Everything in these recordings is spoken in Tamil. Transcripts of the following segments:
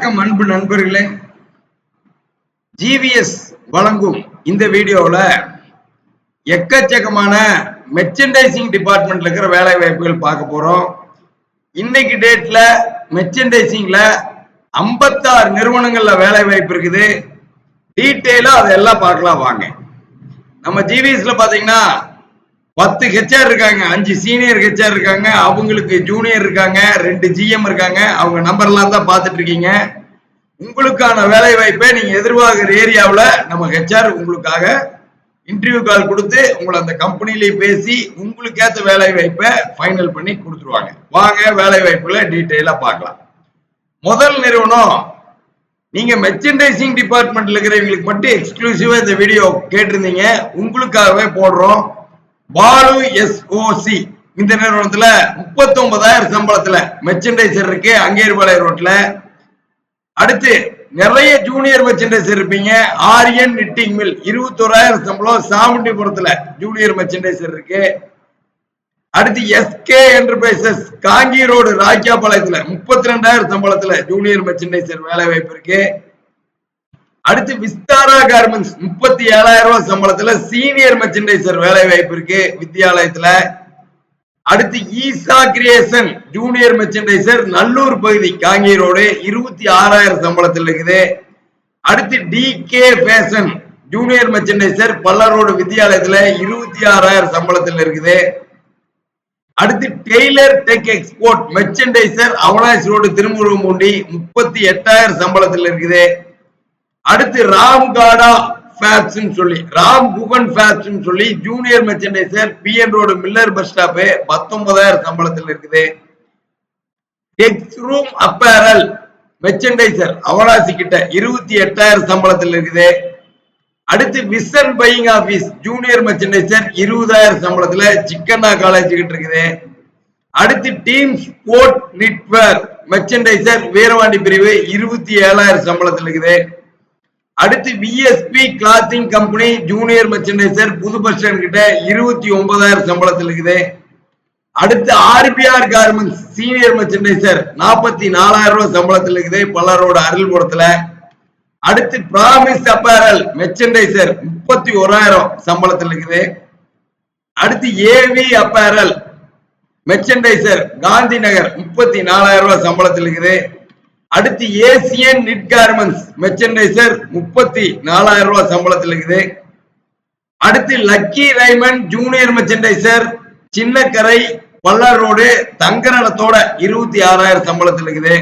வணக்கம் அன்பு நண்பர்களே. ஜிவிஎஸ் வழங்கும் இந்த வீடியோவில் எக்கச்சக்கமான மெர்ச்சன்டைசிங் டிபார்ட்மெண்ட்ல இருக்கிற வேலை வாய்ப்புகள் பார்க்க போறோம். இன்னைக்கு டேட்ல மெர்ச்சன்டைசிங்ல ஐம்பத்தாறு நிறுவனங்கள்ல வேலை வாய்ப்பு இருக்குது. டீட்டெயிலாக அதெல்லாம் பார்க்கலாம் வாங்க. நம்ம ஜிவிஎஸ்ல பாத்தீங்கன்னா பத்து ஹெச்ஆர் இருக்காங்க அஞ்சு சீனியர் ஹெச்ஆர் இருக்காங்க அவங்களுக்கு ஜூனியர் இருக்காங்க ரெண்டு ஜிஎம் இருக்காங்க அவங்க நம்பர்லாம் தான் பார்த்துட்டு இருக்கீங்க. உங்களுக்கான வேலை வாய்ப்பை நீங்க எதிர்பார்க்கிற ஏரியாவில் நம்ம ஹெச்ஆர் உங்களுக்காக இன்டர்வியூ கால் கொடுத்து உங்களை அந்த கம்பெனிலேயே பேசி உங்களுக்கு ஏற்ற வேலை வாய்ப்பை ஃபைனல் பண்ணி கொடுத்துருவாங்க. வாங்க வேலை வாய்ப்புகளை டீட்டெயிலாக பார்க்கலாம். முதல் நிறுவனம் நீங்க மெர்ச்சன்டைசிங் டிபார்ட்மெண்ட்ல இருக்கிறவங்களுக்கு மட்டும் எக்ஸ்க்ளூசிவா இந்த வீடியோ கேட்டிருந்தீங்க. உங்களுக்காகவே போடுறோம். பாலு எஸ்ஓசி இந்த நிறுவனத்துல முப்பத்தி ஒன்பதாயிரம் சம்பளத்துல மெர்ச்சன்டைசர் இருக்கு அங்கேரிபாளைய ரோட்ல அடுத்து நிறைய ஜூனியர் மெர்ச்சன்டைசர் இருப்பீங்க. ஆரியன் நிட்டிங் மில் இருபத்தோராயிரம் சம்பளம் சாமுண்டிபுரத்துல ஜூனியர் மெர்ச்சன்டைசர் இருக்கு. அடுத்து எஸ்கே என்டர்பிரைசஸ் காங்கி ரோடு ராக்கியாபாளையத்துல முப்பத்தி ரெண்டாயிரம் சம்பளத்துல ஜூனியர் மெர்ச்சன்டைசர் வேலை வாய்ப்பு இருக்கு. அடுத்து விஸ்தாரா கார்மெண்ட்ஸ் முப்பத்தி ஏழாயிரம் ரூபாய் சம்பளத்துல சீனியர் மெர்ச்சன்டைசர் வேலை வாய்ப்பு இருக்கு வித்தியாலயத்துல. அடுத்து Isha creation junior merchandiser Nallur பகுதி காங்கி ரோடு. இருபத்தி ஆறாயிரம் சம்பளத்தில் இருக்குது. அடுத்து T K fashion junior merchandiser பல்லரோடு வித்தியாலயத்துல இருபத்தி ஆறாயிரம் சம்பளத்தில் இருக்குது. அடுத்து tailor tech export merchandiser Avinashi road Thirumurugampoondi முப்பத்தி எட்டாயிரம் சம்பளத்தில் இருக்குது. அடுத்து ராம் காடா ஃபேப்ஸ் சொல்லி ராம் குகன் ஃபேப்ஸ் சொல்லி junior merchandiser PN road Miller bus stop பத்தொன்பதாயிரம் சம்பளத்தில் இருக்குது. Tex room apparel merchandiser Avanashi கிட்ட இருபத்தி எட்டாயிரம் சம்பளத்தில் இருக்குது. அடுத்து vision buying office junior merchandiser இருபதாயிரம் சம்பளத்துல சிக்கன்னா காலேஜ் கிட்ட இருக்குது. அடுத்து team sport netwear merchandiser Veerapandi பிரிவு இருபத்தி ஏழாயிரம் சம்பளத்தில் இருக்குது. அடுத்து V S P clothing company junior merchandiser புது பஸ் ஸ்டாண்ட் கிட்ட இருபத்தி ஒன்பதாயிரம் சம்பளத்தில் இருக்குது. அடுத்து ஆர்பிஆர் கார்மெண்ட்ஸ் சீனியர் மெர்ச்சன்டைசர் நாற்பத்தி நாலாயிரம் ரூபாய் சம்பளத்தில் இருக்குது பல்லரோட அருள்புரத்துல அடுத்து பிராமிஸ் அப்பேரல் மெர்ச்சன்டைசர் முப்பத்தி ஓராயிரம் சம்பளத்தில் இருக்குது. அடுத்து AV apparel merchandiser Gandhi Nagar முப்பத்தி நாலாயிரம் ரூபாய் சம்பளத்தில் இருக்குது. அடுத்து ஏசியன் நிட் கார்மெண்ட்ஸ் மெர்ச்சன்டைசர் முப்பத்தி நாலாயிரம் ரூபாய் சம்பளத்தில் இருக்குது. அடுத்து lucky Raymond junior merchandiser Chinnakarai Pallar road தங்கநலத்தோட இருபத்தி ஆறாயிரம் சம்பளத்தில் இருக்குது.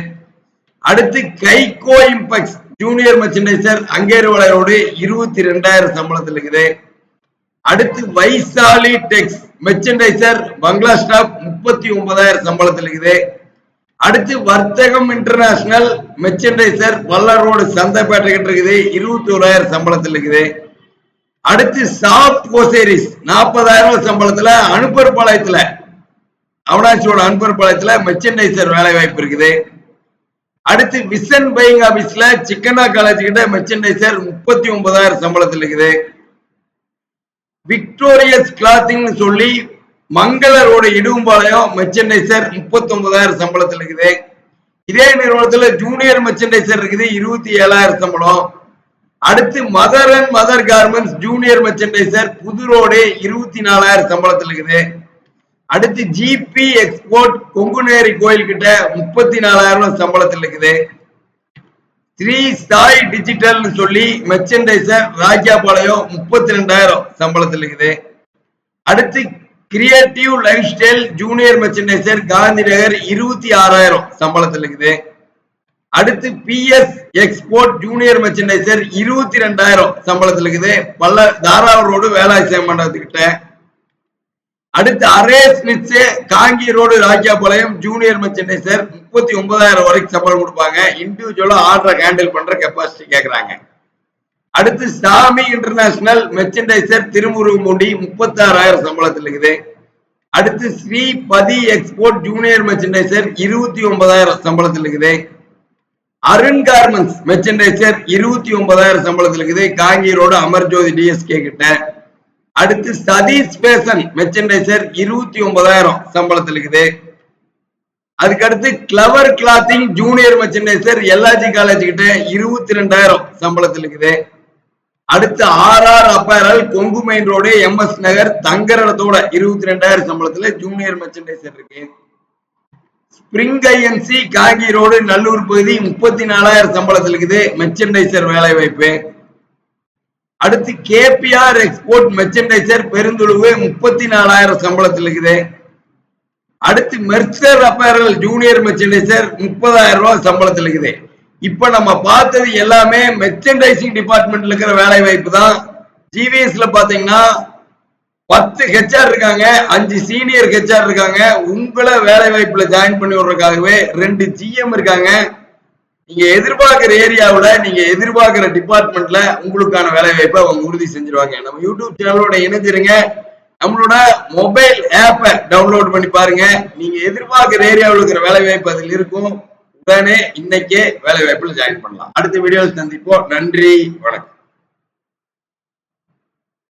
அடுத்து கைகோ இம்பெக்ஸ் ஜூனியர் மெர்ச்சன்டைசர் அங்கேருவளை ரோடு இருபத்தி ரெண்டாயிரம் சம்பளத்தில் இருக்குது. அடுத்து Vaishali tex merchandiser bungalow stop முப்பத்தி ஒன்பதாயிரம் சம்பளத்தில் இருக்குது. அடுத்து வர்த்தகம் இன்டர்நேஷனல் மெர்ச்சன்டைசர் வல்லரோடு சந்தைப்பேட்டை இருக்குது. இருபத்தி ஓராயிரம் சம்பளத்தில் இருக்குது. அடுத்து சாப்ட் கோசேரிஸ் நாற்பதாயிரம் சம்பளத்துல அனுப்பர் பாளையத்துல அவனாச்சியோட அனுப்பர் பாளையத்துல மெர்ச்சன்டைசர் வேலை வாய்ப்பு இருக்குது. அடுத்து விசன் பையிங் ஆபீஸ்ல சிக்கனா காலேஜ் கிட்ட மெர்ச்சன்டைசர் முப்பத்தி ஒன்பதாயிரம் சம்பளத்தில் இருக்குது. விக்டோரியஸ் கிளாத்திங் சொல்லி மங்கள ரோடு இடும்பாளையம் மெர்ச்சன்டைசர் முப்பத்தி ஒன்பதாயிரம் சம்பளத்தில் இருக்குது. இதே நிறுவனத்துல ஜூனியர் மெர்ச்சன்டைசர் இருக்குது இருபத்தி ஏழாயிரம் சம்பளம். அடுத்து mother and mother garments junior merchandiser புது ரோடு இருபத்தி நாலாயிரம் சம்பளத்தில் இருக்குது. அடுத்து ஜிபி எக்ஸ்போர்ட் கொங்குநேரி கோயில் கிட்ட முப்பத்தி நாலாயிரம் சம்பளத்தில் இருக்குது. ஸ்ரீ சாய் டிஜிட்டல்னு சொல்லி மெர்ச்சன்டைசர் ராஜாபாளையம் முப்பத்தி ரெண்டாயிரம் சம்பளத்தில் இருக்குது. அடுத்து creative life style junior merchandiser Gandhi Nagar இருபத்தி ஆறாயிரம் சம்பளத்தில் இருக்குது. அடுத்து பிஎஸ் எக்ஸ்போர்ட் ஜூனியர் மெர்ச்சன்டைசர் இருபத்தி ரெண்டாயிரம் சம்பளத்தில் இருக்குது. பல்ல தாராள ரோடு வேலாய் சேமண்டத்துக்கிட்ட அடுத்து அரே ஸ்மித்ஸ் காங்கி ரோடு ராஜாபாளையம் ஜூனியர் மெர்ச்சன்டைசர் முப்பத்தி ஒன்பதாயிரம் வரைக்கும் சம்பளம் கொடுப்பாங்க. இண்டிவிஜுவலா ஆர்டரை ஹேண்டில் பண்ற கெப்பாசிட்டி கேட்குறாங்க அடுத்து சாமி இன்டர்நேஷனல் மெர்ச்சன்டைசர் திருமுருகமுண்டி முப்பத்தி ஆறாயிரம் சம்பளத்தில் இருக்குது. அடுத்து ஸ்ரீ பதி எக்ஸ்போர்ட் ஜூனியர் மெர்ச்சன்டைசர் இருபத்தி ஒன்பதாயிரம் சம்பளத்தில் இருக்குது. அருண் கார்மெண்ட்ஸ் மெர்ச்சன்டைசர் இருபத்தி ஒன்பதாயிரம் சம்பளத்தில் இருக்குது. காங்கீரோட அமர்ஜோதி டிஎஸ்கே கிட்ட. அடுத்து சதீஷ் பேசன் மெர்ச்சன்டைசர் இருபத்தி ஒன்பதாயிரம் சம்பளத்தில் இருக்குது. அதுக்கடுத்து clever clothing junior merchandiser L R G college கிட்ட இருபத்தி ரெண்டாயிரம் சம்பளத்தில் இருக்குது. அடுத்து R R apparel Kongu main road M S Nagar தங்கரத்தோட இருபத்தி ரெண்டாயிரம் சம்பளத்துல ஜூனியர் மெர்ச்சன்டைசர் இருக்கு. ஸ்பிரிங் ஐஎன்சி காங்கி ரோடு நல்லூர் பகுதி முப்பத்தி நாலாயிரம் சம்பளத்தில் இருக்குது மெர்ச்சன்டைசர் வேலை வாய்ப்பு. அடுத்து கேபிஆர் எக்ஸ்போர்ட் மெர்ச்சன்டைசர் பெருந்துழுவு முப்பத்தி நாலாயிரம் சம்பளத்தில் இருக்குது. அடுத்து மெர்சர் அப்பேரல் ஜூனியர் மெர்ச்சன்டைசர் முப்பதாயிரம் ரூபாய் சம்பளத்தில் இருக்குது. இப்ப நம்ம பார்த்தது எல்லாமே மெர்ச்சன்டைசிங் டிபார்ட்மெண்ட்ல இருக்கிற வேலை வாய்ப்பு தான். ஜிவிஎஸ்ல பாத்தீங்கன்னா பத்து ஹெச்ஆர் இருக்காங்க அஞ்சு சீனியர் ஹெச்ஆர் இருக்காங்க. உங்களை வேலை வாய்ப்புல ஜாயின் பண்ணி விடுறதுக்காகவே ரெண்டு ஜிஎம் இருக்காங்க. நீங்க எதிர்பார்க்கிற ஏரியாவில் நீங்க எதிர்பார்க்கிற டிபார்ட்மெண்ட்ல உங்களுக்கான வேலை வாய்ப்பை அவங்க உறுதி செஞ்சிருவாங்க. நம்ம யூடியூப் சேனலோட இணைஞ்சிருங்க நம்மளோட மொபைல் ஆப்பை டவுன்லோட் பண்ணி பாருங்க. நீங்க எதிர்பார்க்கிற ஏரியாவில் இருக்கிற வேலை வாய்ப்பு அதில் இருக்கும். உடனே இன்னைக்கே வேலை வாய்ப்புல ஜாயின் பண்ணலாம். அடுத்த வீடியோவில் சந்திப்போம். நன்றி வணக்கம்.